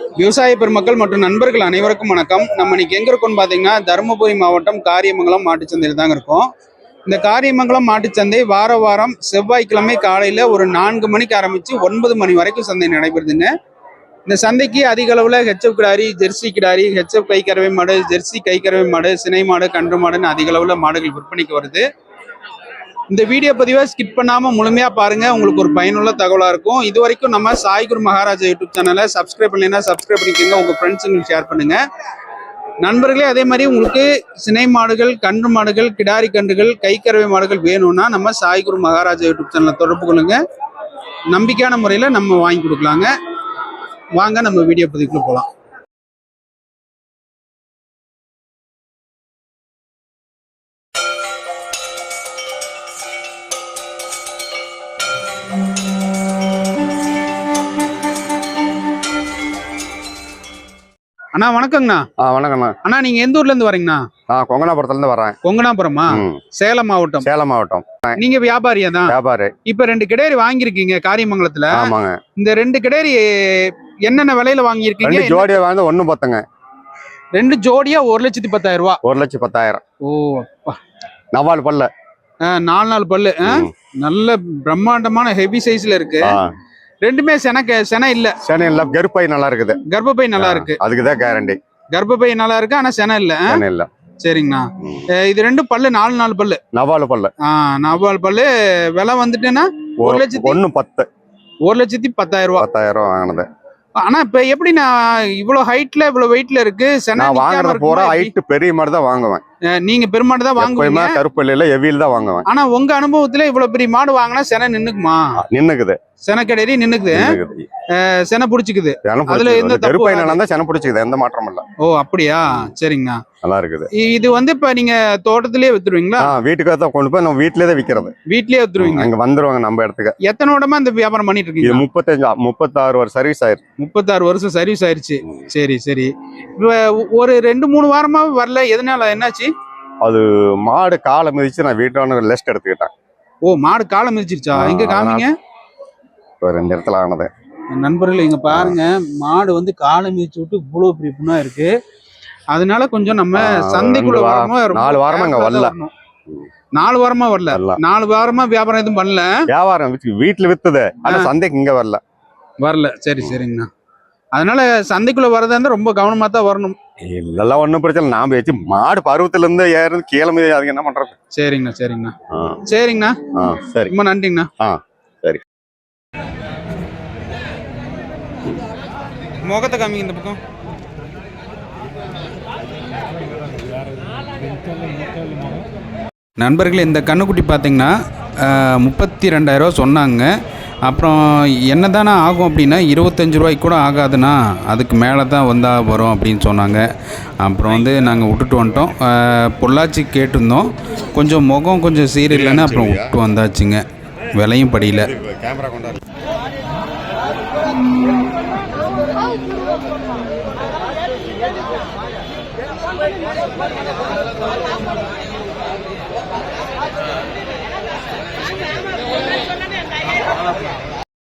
விவசாய பெருமக்கள் மற்றும் நண்பர்கள் அனைவருக்கும் வணக்கம். நம்ம இன்னைக்கு எங்க இருக்கோம்னு பாத்தீங்கன்னா தருமபுரி மாவட்டம் காரியமங்கலம் மாட்டுச்சந்தையில் தாங்க இருக்கோம். இந்த காரியமங்கலம் மாட்டுச்சந்தை வார வாரம் செவ்வாய்க்கிழமை காலையில ஒரு நான்கு மணிக்கு ஆரம்பிச்சு ஒன்பது மணி வரைக்கும் சந்தை நடைபெறுதுங்க. இந்த சந்தைக்கு அதிக அளவுல ஹெச்எப் கிடாரி ஜெர்சி கிடாரி ஹெச்எப் கைக்கறவை மாடு ஜெர்சி கைக்கறவை மாடு சினை மாடு கன்று மாடுன்னு அதிக அளவுல மாடுகள் விற்பனைக்கு வருது. இந்த வீடியோ பதிவை ஸ்கிப் பண்ணாமல் முழுமையாக பாருங்க. உங்களுக்கு ஒரு பயனுள்ள தகவலாக இருக்கும். இது வரைக்கும் நம்ம சாய்குரு மகாராஜா யூடியூப் சேனலை சப்ஸ்கிரைப் பண்ணலைன்னா சப்ஸ்கிரைப் பண்ணிக்கோங்க. உங்கள் ஃப்ரெண்ட்ஸுங்களுக்கு ஷேர் பண்ணுங்க. நண்பர்களே அதே மாதிரி உங்களுக்கு சினை மாடுகள் கன்று மாடுகள் கிடாரி கன்றுகள் கைக்கறவை மாடுகள் வேணும்னா நம்ம சாய்குரு மகாராஜா யூடியூப் சேனலை தொடர்பு கொள்ளுங்க. நம்பிக்கையான முறையில் நம்ம வாங்கி கொடுக்கலாங்க. வாங்க நம்ம வீடியோ பதிவுக்குள்ளே போகலாம் அண்ணா வணக்கங்கண்ணா. ஆ வணக்கண்ணா அண்ணா நீங்க எந்த ஊர்ல இருந்து வரீங்கண்ணா? நான் கொங்கனாபுரத்துல இருந்து வரேன். கொங்கனாபுரமா ம். சேலம் மாவட்டம். சேலம் மாவட்டம். நீங்க வியாபாரியா தான்? வியாபாரி. இப்ப ரெண்டு கிடேரி வாங்கியிருக்கீங்க காரியமங்கலத்துல. ஆமாங்க. இந்த ரெண்டு கிடேரி என்னென்ன விலையில வாங்கியிருக்கீங்க? ரெண்டு ஜோடியா வாங்க ஒண்ணு பத்துங்க. ரெண்டு ஜோடியா ஒரு லட்சத்தி பத்தாயிரம் ரூபா ஒரு லட்சம் பத்தாயிரம். ஓ அப்பா. நவால் பல்ல. ஆ, நாலு நாலு பல்லு. ஆ? ம். நல்ல பிரம்மாண்டமான ஹெவி சைஸ்ல இருக்கு. ஆ. ரெண்டுமே செனக்கு சென இல்ல. சனி இல்ல கருப்பை நல்லா இருக்குது. கர்ப்பப்பை நல்லா இருக்கு. அதுக்குதான் கேரண்டி கர்ப்பப்பை நல்லா இருக்கு ஆனா சென இல்ல? சனி இல்ல. சரிங்கண்ணா. இது ரெண்டும் பல்லு நாலு நாலு பல்லு? நவால் பல்ல. நவால் பல்லு. விலை வந்துட்டுன்னா ஒரு லட்சத்தி ஒண்ணு பத்து. ஒரு லட்சத்தி பத்தாயிரம் ரூபா. பத்தாயிரம் வாங்கினது. ஆனா இப்ப எப்படி நான் இவ்வளவு ஹைட்ல இவ்வளவு வெயிட்ல இருக்கு? சென வாங்குறது எப்படி? ஹைட் பெரிய மாதிரி தான் வாங்குவேன். நீங்க பெருமாடு தான் வாங்குவீங்க. கருப்பள்ளியில எவியில் தான் வாங்குவேன். ஆனா உங்க அனுபவத்துல இவ்வளவு பெரிய மாடு வாங்கினா சென நின்னுக்குமா? நின்னுக்குது. செனக்கடேரி நின்னுக்குது. சென புடிச்சுக்குது. அதுல எந்த கருப்பை தான் செனை பிடிச்சிக்குது. எந்த மாற்றமும் இல்ல. ஓ அப்படியா? சரிங்கண்ணா. நல்லா இருக்குது. இது வந்து இப்ப நீங்க தோட்டத்திலேயே வித்துருவீங்களா? ஆ வீட்டுக்கு தான் கொண்டு போய் நம்ம வீட்லயே தான் விக்கிறது. வீட்லயே வித்துருவீங்க. அங்க வந்துருவாங்க நம்ம இடத்துக்கு. எத்தனை வருடமா இந்த வியாபாரம் பண்ணிட்டு இருக்கீங்க முப்பத்தஞ்சு முப்பத்தாறு ஒரு சர்வீஸ் ஆயிருக்கு முப்பத்தாறு வருஷம் சர்வீஸ் ஆயிருச்சு. சரி சரி. இப்ப ஒரு ரெண்டு மூணு வாரமா வரல. எதனால? என்னாச்சு? மாடு காலை மிதிச்சு நான் வீட்டோட லெஸ்ட் எடுத்துக்கிட்டேன். ஓ மாடு காலம் மிதிச்சிருச்சா? எங்க காமிங்க? ஒரு ரெண்டு இடத்துல ஆனது. நண்பர்கள் இங்க பாருங்க. மாடு வந்து காலை மிதிச்சு விட்டு இவ்வளவு பெரிய புண்ணா இருக்கு. அதனால கொஞ்சம் நம்ம சந்தைக்குள்ள ரெண்டு வா- வரணும் ரொம்ப நாலு வாரமா இங்க வரல. நாலு வாரமா வரல. நாலு வாரமா வியாபாரம் எதுவும் பண்ணல. வியாபாரம் வீட்டுல வித்துது. ஆனா சந்தைக்கு இங்க வரல. வரல. சரி சரிங்கண்ணா. அதனால சந்தைக்குள்ள வரதா இருந்தா ரொம்ப கவனமா தான் வரணும். இதெல்லாம் ஒண்ணும் பிரச்சனை. நாம வச்சு மாடு பருவத்துல இருந்து ஏறது கீழே மிதி அதுக்கு என்ன பண்றது? சரிங்கண்ணா சரிங்கண்ணா. சரிங்கண்ணா. சரி. ரொம்ப நன்றிங்கண்ணா. ஆ, சரி. முகத்தை காமிங்க இந்த பக்கம். நண்பர்களே இந்த கண்ணுக்குட்டி பார்த்தீங்கன்னா முப்பத்தி ரெண்டாயிரரூவா சொன்னாங்க. அப்புறம் என்ன தானே ஆகும் அப்படின்னா இருபத்தஞ்சி ரூபாய்க்கு கூட ஆகாதுண்ணா. அதுக்கு மேலே தான் வந்தால் வரும் அப்படின்னு சொன்னாங்க. அப்புறம் வந்து நாங்கள் விட்டுட்டு வந்துட்டோம். பொள்ளாச்சி கேட்டிருந்தோம். கொஞ்சம் முகம் கொஞ்சம் சீரில்லைன்னு அப்புறம் விட்டு வந்தாச்சுங்க. விலையும் படியல.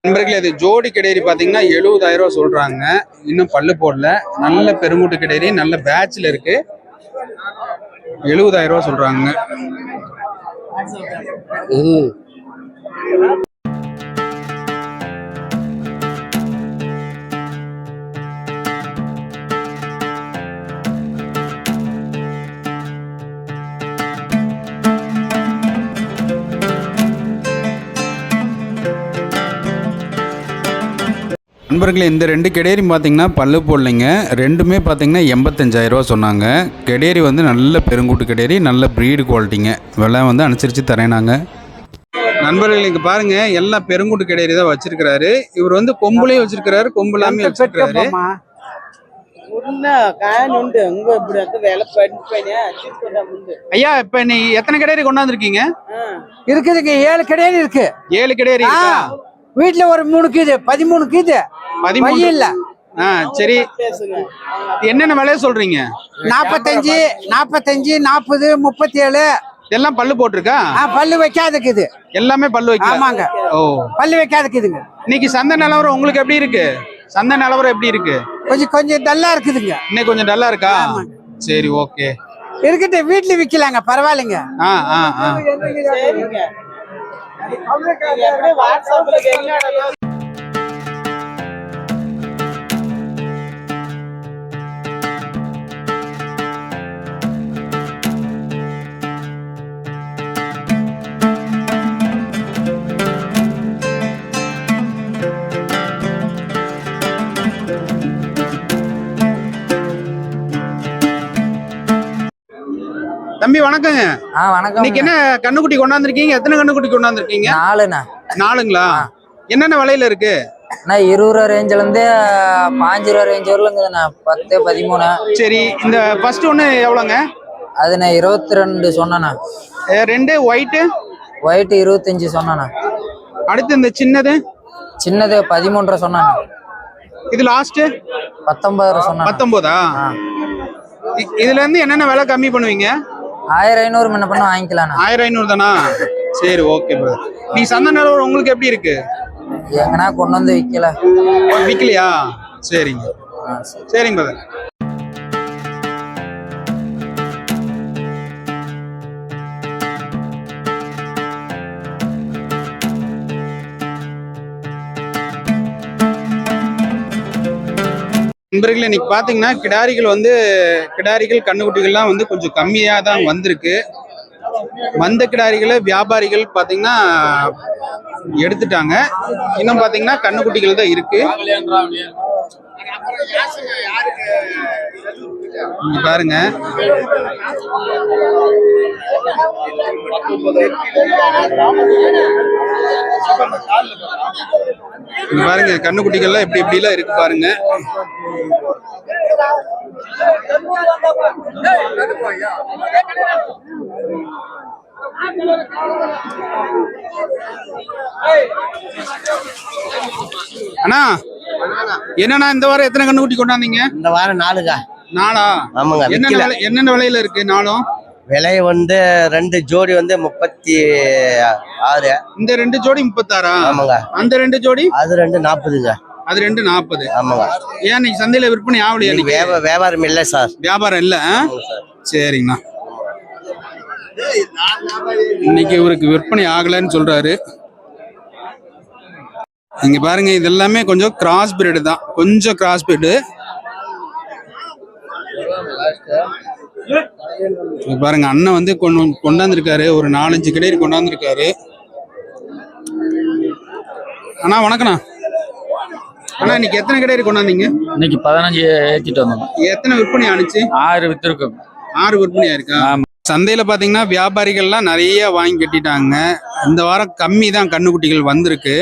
நண்பர்களே இது ஜோடி கிடையறி பார்த்தீங்கன்னா எழுபதாயிரம் ரூபா சொல்றாங்க. இன்னும் பல்லு போடல. நல்ல பெருமுட்டு கிடையரி நல்ல பேட்ச்ல இருக்கு. எழுபதாயிரம் ரூபா சொல்றாங்க. நண்பர்களே இந்த ரெண்டு கெடேரி பார்த்தீங்கன்னா பல்லு போடலைங்க. ரெண்டுமே பார்த்தீங்கன்னா எண்பத்தஞ்சாயிரரூவா சொன்னாங்க. கெடேரி வந்து நல்ல பெருங்கூட்டு கெடேரி நல்ல ப்ரீடு குவாலிட்டிங்க விலை வந்து அனுசரித்து தரேனாங்க. நண்பர்கள் இங்கே பாருங்க. எல்லாம் பெருங்குட்டு கெடேரி தான் வச்சிருக்கிறாரு. இவர் வந்து கொம்புலையும் வச்சிருக்கிறாரு கொம்புலாமே வச்சிருக்கிறாரு. ஐயா இப்ப நீ எத்தனை கடையரி கொண்டாந்துருக்கீங்க? இருக்குதுங்க ஏழு கடையரி இருக்கு. ஏழு கடையரி வீட்டுல ஒரு மூணு கீது பதிமூணு கீது. பதிமூணு. இல்ல. சரி. என்னென்ன விலைய சொல்றீங்க? நாப்பத்தஞ்சு நாப்பத்தஞ்சு நாற்பது முப்பத்தி ஏழு எல்லாம் பல்லு போட்டிருக்கா? பல்லு வைக்காதுக்குது எல்லாமே பல்லு வைக்கல. ஆமாங்க. ஓ. பல்லு வைக்காதுக்குதுங்க இன்னைக்கு சந்தை நிலவரம் உங்களுக்கு எப்படி இருக்கு? சந்தை நிலவரம் எப்படி இருக்கு? கொஞ்சம் கொஞ்சம் டல்லா இருக்குதுங்க. இன்னைக்கு கொஞ்சம் டல்லா இருக்கா? சரி ஓகே. இருக்கட்டு வீட்டுல விக்கலாங்க பரவாயில்லைங்க. ஆ ஆ ஆ. சரிங்க நீங்க தம்பி வணக்கங்க. ஆ வணக்கம் இன்னைக்கு என்ன கண்ணுக்குட்டி கொண்டாந்துருக்கீங்க? எத்தனை கண்ணுக்குட்டி கொண்டாந்துருக்கீங்க? நாலுண்ணா. நாலுங்களா? என்னென்ன விலையில இருக்கு? அண்ணா இருபது ரூபா ரேஞ்சில இருந்து பாஞ்சு ரூபா ரேஞ்ச் வரலுங்குதுண்ணா பத்து பதிமூணு. சரி இந்த ஃபர்ஸ்ட் ஒன்று எவ்வளோங்க? அது நான் இருபத்தி ரெண்டு சொன்னேண்ணா ரெண்டு ஒயிட்டு ஒயிட் இருபத்தஞ்சு சொன்னேண்ணா. அடுத்து இந்த சின்னது? சின்னது பதிமூன்றரை சொன்னேண்ணா. இது லாஸ்ட் பத்தொன்பது சொன்னேன் பத்தொன்பதா? இ- இதுல இருந்து என்னென்ன விலை கம்மி பண்ணுவீங்க? ஆயிரம் ஐநூறு முன்ன பண்ண வாங்கிக்கலாண்ணா ஆயிரம் ஐநூறு தானா? சரி ஓகே பிரதர் நீ சந்தை நிலவரம் உங்களுக்கு எப்படி இருக்கு? எங்கண்ணா கொண்டு வந்து விற்கல விற்கலையா சரிங்க. சரிங்க பிரதர் நண்பர்களே இன்னைக்கு பாத்தீங்கன்னா கிடாரிகள் வந்து கிடாரிகள் கண்ணுக்குட்டிகள்லாம் வந்து கொஞ்சம் கம்மியாக தான் வந்திருக்கு. வந்த கிடாரிகளை வியாபாரிகள் பாத்தீங்கன்னா எடுத்துட்டாங்க. இன்னும் பாத்தீங்கன்னா கண்ணுக்குட்டிகள் தான் இருக்கு. இங்க பாருங்க. இங்க பாருங்க கண்ணுக்குட்டிகள்லாம் எப்படி எப்படி எல்லாம் இருக்கு பாருங்க. அண்ணா என்னண்ணா இந்த வாரம் எத்தனை கண்ணுக்குட்டி கொண்டாந்தீங்க? இந்த வாரம் நாலுக்கா. நாளா? ஆமாங்க என்னென்ன விக்கல. என்னென்ன விலையில இருக்கு நாளும் விலை வந்து ரெண்டு ஜோடி வந்து முப்பத்தி ஆறு. இந்த ரெண்டு ஜோடி முப்பத்தாறா? ஆமாங்க. அந்த ரெண்டு ஜோடி? அது ரெண்டு நாற்பதுங்க. அது ரெண்டு நாற்பது. ஆமாங்க. ஏன் இன்னைக்கு சந்தையில விற்பனை ஆகலையா வியாப- வியாபாரம் இல்லை சார். வியாபாரம் இல்ல சரிங்கண்ணா. இன்னைக்கு இவருக்கு விற்பனை ஆகலைன்னு சொல்றாரு. இங்க பாருங்க இது எல்லாமே கொஞ்சம் கிராஸ் பிரீடு தான். கொஞ்சம் கிராஸ் பிரீடு பாருங்க அண்ணன் வந்து கொண்டு கொண்டாந்துருக்காரு. ஒரு நாலஞ்சு கிடையாது கொண்டாந்துருக்காரு. அண்ணா வணக்கண்ணா அண்ணா இன்னைக்கு எத்தனை கிடையாது கொண்டாந்தீங்க? இன்னைக்கு பதினஞ்சு ஏத்திட்டு வந்தோம். எத்தனை விற்பனை ஆனிச்சு ஆறு வித்திருக்கும். ஆறு விற்பனையா இருக்கா? சந்தையில பாத்தீங்கன்னா வியாபாரிகள்லாம் நிறைய வாங்கி கட்டிட்டாங்க. இந்த வாரம் கம்மி தான் கண்ணுக்குட்டிகள் வந்திருக்கு.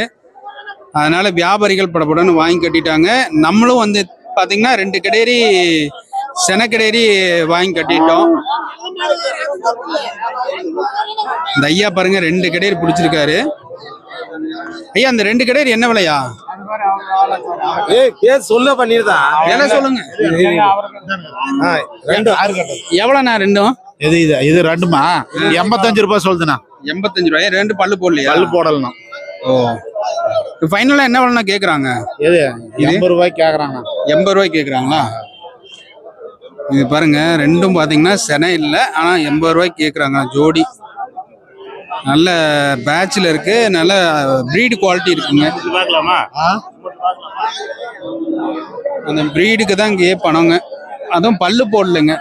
அதனால வியாபாரிகள் படப்படன்னு வாங்கி கட்டிட்டாங்க. நம்மளும் வந்து பாத்தீங்கன்னா ரெண்டு கிடேரி செனக்கிடேரி வாங்கி கட்டிட்டோம். இந்த ஐயா பாருங்க ரெண்டு கிடேரி பிடிச்சிருக்காரு. ஐயா அந்த ரெண்டு கிடேரி என்ன விலையா? சொல்ல பண்ணிருதா? விலை சொல்லுங்க. எவ்வளோண்ணா ரெண்டும் இது இது இது ரெண்டுமா? எண்பத்தஞ்சு ரூபாய் சொல்லுதுண்ணா. எண்பத்தஞ்சு ரூபாய்? ரெண்டு பல்லு போடலையா? பல்லு போடலாம் ஓ. ஃபைனலா என்ன விலைண்ணா கேக்குறாங்க? எது எண்பது ரூபாய்க்கு கேக்குறாங்க எண்பது ரூபாய் கேக்குறாங்களா? இது பாருங்க ரெண்டும் பாத்தீங்கன்னா செனை இல்லை ஆனா எண்பது ரூபாய்க்கு கேக்குறாங்க. ஜோடி. நல்ல பேட்ச்ல இருக்கு நல்ல ப்ரீடு குவாலிட்டி இருக்குங்க. அந்த ப்ரீடுக்கு தான் இங்கே பணங்க அதுவும் பல்லு போடலைங்க.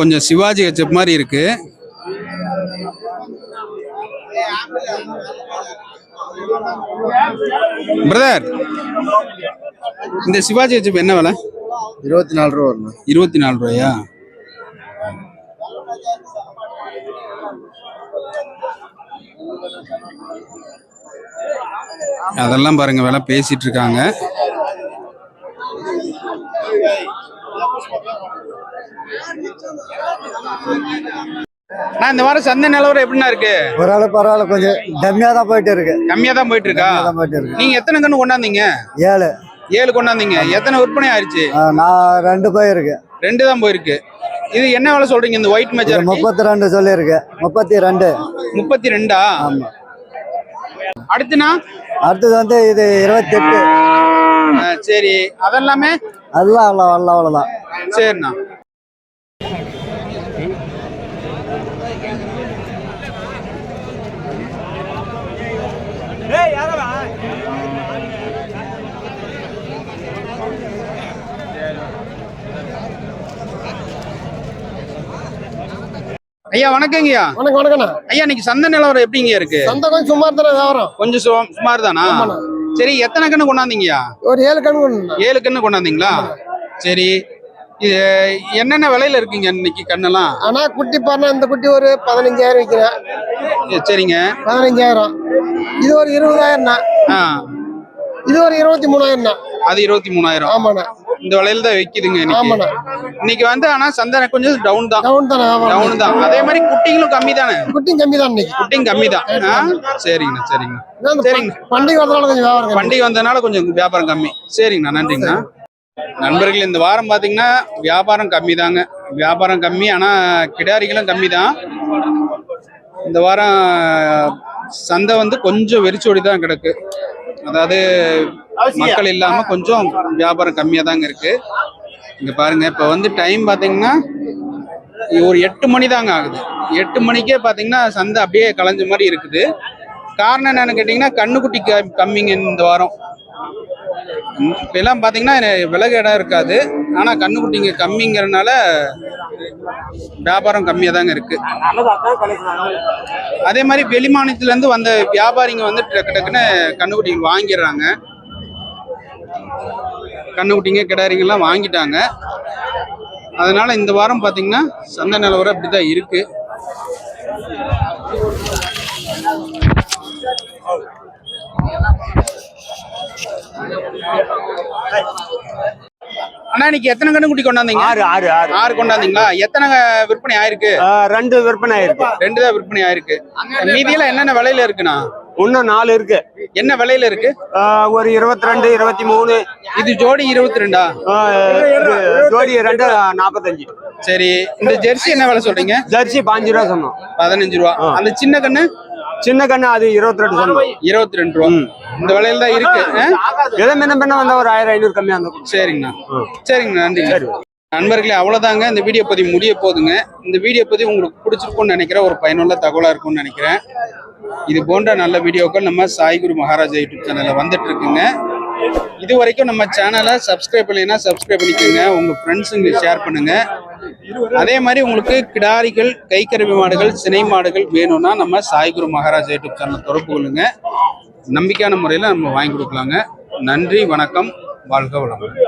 கொஞ்சம் சிவாஜி கச்சப் மாதிரி இருக்கு. பிரதர் இந்த சிவாஜி கச்சப் என்ன விலை? இருபத்தி நாலு ரூபா வரணும் இருபத்தி நாலு ரூபாயா? அதெல்லாம் பாருங்க விலை பேசிட்டு இருக்காங்க. நான் இந்த வாரம் சந்தை நிலவரம் எப்படின்னா இருக்கு? ஓரளவு பரவாயில்ல கொஞ்சம் டம்மியா தான் போயிட்டு இருக்கு. கம்மியா தான் போயிட்டு இருக்கா? கம்மியா போயிட்டு இருக்கு. நீங்க எத்தனை கண்ணு கொண்டாந்தீங்க? ஏழு. ஏழு கொண்டாந்தீங்க. எத்தனை விற்பனை ஆயிடுச்சு நான் ரெண்டு போயிருக்கு. ரெண்டு தான் போயிருக்கு. இது என்ன விலை சொல்றீங்க இந்த ஒயிட் மெஜாரிட்டி முப்பத்தி ரெண்டு சொல்லியிருக்கு. முப்பத்தி ரெண்டு முப்பத்தி ரெண்டா ஆமா அடுத்துனா அடுத்தது வந்து இது இருபத்தி எட்டு சரி. அதெல்லாமே? அதெல்லாம் அவ்வளோ அவ்வளோ அவ்வளோதான். சரிண்ணா. ஐயா வணக்கங்கய்யா. வணக்கம் வணக்கண்ணா ஐயா இன்னைக்கு சந்தை நிலவரம் எப்படிங்க இருக்கு? சந்தை கொஞ்சம் சுமார் தானே வியாபாரம். கொஞ்சம் சும- சுமார் தானா. சரி எத்தனை கண்ணு கொண்டாந்தீங்கய்யா? ஒரு ஏழு ஒண்ணு ஏழு கண்ணு கொண்டாந்தீங்களா? சரி. இது என்னென்ன விலையில இருக்குங்க இன்னைக்கு கண்ணெல்லாம்? ஆனா குட்டி பாருனா இந்த குட்டி ஒரு பதினஞ்சாயிரம் விற்கிறேன் சரிங்க. பதினஞ்சாயிரம். இது ஒரு இருபதாயிரம்ண்ணா. இது ஒரு இருபத்தி மூணாயிரம்ண்ணா. அது இருபத்தி மூணாயிரம். ஆமாண்ணா. இந்த விலையில தான் விக்குதுங்க இன்னைக்கு. இன்னைக்கு வந்து ஆனா சந்தை கொஞ்சம் டவுன் தான். டவுன் தானே வியாபாரம் டவுன் தான். அதே மாதிரி குட்டிங்களும் கம்மி தானே? குட்டியும் கம்மி தான் இன்னைக்கு. குட்டியும் கம்மி தான். சரிங்கண்ணா சரிங்கண்ணா. சரிங்க. பண்- பண்டிகை வரதுனால கொஞ்சம் வியாபாரம். பண்டிகை வந்ததுனால கொஞ்சம் வியாபாரம் கம்மி. சரிங்கண்ணா நன்றிங்கண்ணா. நண்பர்கள் இந்த வாரம் பாத்தீங்கன்னா வியாபாரம் கம்மி தாங்க. வியாபாரம் கம்மி ஆனா கிடாரிகளும் கம்மி தான். இந்த வாரம் சந்தை வந்து கொஞ்சம் வெறிச்சோடி தான் கிடக்கு. அதாவது மக்கள் இல்லாம கொஞ்சம் வியாபாரம் கம்மியா தாங்க இருக்கு. இங்க பாருங்க இப்ப வந்து டைம் பாத்தீங்கன்னா ஒரு எட்டு மணி தாங்க ஆகுது. எட்டு மணிக்கே பாத்தீங்கன்னா சந்தை அப்படியே கலைஞ்ச மாதிரி இருக்குது. காரணம் என்னன்னு கேட்டீங்கன்னா கண்ணுக்குட்டி கம்மிங்க இந்த வாரம். இப்ப எல்லாம் பாத்தீங்கன்னா விலகு இடம் இருக்காது. ஆனா கண்ணுக்குட்டிங்க கம்மிங்கிறதுனால வியாபாரம் கம்மியாக தாங்க இருக்கு. அதே மாதிரி வெளி வந்த வியாபாரிங்க வந்து டக்கு டக்குன்னு கண்ணுக்குட்டிங்க வாங்கிடுறாங்க. கண்ணுக்குட்டிங்க கிடாரிங்கெல்லாம் வாங்கிட்டாங்க. அதனால இந்த வாரம் பார்த்தீங்கன்னா சந்தை நிலவரம் இப்படிதான் இருக்கு. அண்ணா இன்னைக்கு எத்தனை கண்ணுக்குட்டி கொண்டாந்தீங்க? ஆறு ஆறு ஆறு. ஆறு கொண்டாந்தீங்களா? எத்தனை விற்பனை ஆயிருக்கு? ரெண்டு விற்பனை ஆயிருக்கு. ரெண்டு தான் விற்பனை ஆயிருக்கு. மீதியெல்லாம் என்னென்ன விலையில இருக்குண்ணா? இன்னும் நாலு இருக்கு. என்ன விலையில இருக்கு? ஒரு இருபத்தி ரெண்டு இருபத்தி மூணு இது ஜோடி இருபத்தி ரெண்டா ஜோடி ரெண்டு நாற்பத்தஞ்சு சரி இந்த ஜெர்சி என்ன விலை சொல்றீங்க? ஜெர்சி பாஞ்சு ரூபா சொன்னோம். பதினஞ்சு ரூபா. அந்த சின்ன கண்ணு? சின்ன கண்ணு அது இருபத்தி ரெண்டு சொன்னோம். இருபத்தி ரெண்டு ரூபா. இந்த விலையில தான் இருக்கு? எதை முன்ன பின்ன வந்தா ஒரு ஆயிரம் ஐநூறு கம்மியா இருந்தா சரிங்கண்ணா. சரிங்கண்ணா நன்றி நண்பர்களே அவ்வளவுதாங்க. இந்த வீடியோ பதிவு முடிய போகுதுங்க இந்த வீடியோ பதிவு உங்களுக்கு பிடிச்சிருக்கும்னு நினைக்கிறேன். ஒரு பயனுள்ள தகவலா இருக்கும்னு நினைக்கிறேன். இது போன்ற நல்ல வீடியோக்கள் நம்ம சாய்குரு மகாராஜா யூடியூப் சேனல்ல வந்துட்டு இருக்குங்க. இது வரைக்கும் நம்ம சேனலை சப்ஸ்கிரைப் பண்ணலைன்னா சப்ஸ்கிரைப் பண்ணிக்கோங்க. உங்க ஃப்ரெண்ட்ஸுங்களுக்கு ஷேர் பண்ணுங்க. அதே மாதிரி உங்களுக்கு கிடாரிகள் கைக்கருவி மாடுகள் சினை மாடுகள் வேணும்னா நம்ம சாய்குரு மகாராஜ் யூடியூப் சேனல் தொடர்பு கொள்ளுங்க. நம்பிக்கையான முறையில் நம்ம வாங்கி கொடுக்கலாங்க. நன்றி வணக்கம் வாழ்க வளமுடன்.